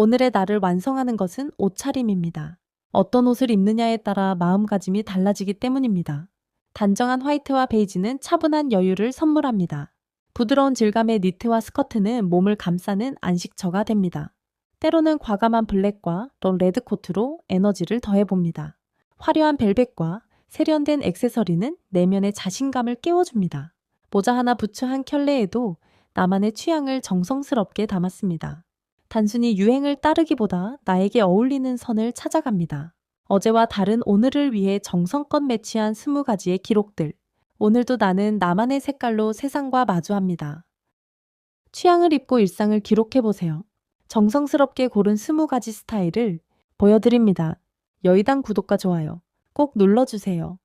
오늘의 나를 완성하는 것은 옷차림입니다. 어떤 옷을 입느냐에 따라 마음가짐이 달라지기 때문입니다. 단정한 화이트와 베이지는 차분한 여유를 선물합니다. 부드러운 질감의 니트와 스커트는 몸을 감싸는 안식처가 됩니다. 때로는 과감한 블랙과 또 레드 코트로 에너지를 더해봅니다. 화려한 벨벳과 세련된 액세서리는 내면의 자신감을 깨워줍니다. 모자 하나 부츠 한 켤레에도 나만의 취향을 정성스럽게 담았습니다. 단순히 유행을 따르기보다 나에게 어울리는 선을 찾아갑니다. 어제와 다른 오늘을 위해 정성껏 매치한 20가지의 기록들. 오늘도 나는 나만의 색깔로 세상과 마주합니다. 취향을 입고 일상을 기록해보세요. 정성스럽게 고른 20가지 스타일을 보여드립니다. 여의당 구독과 좋아요 꼭 눌러주세요.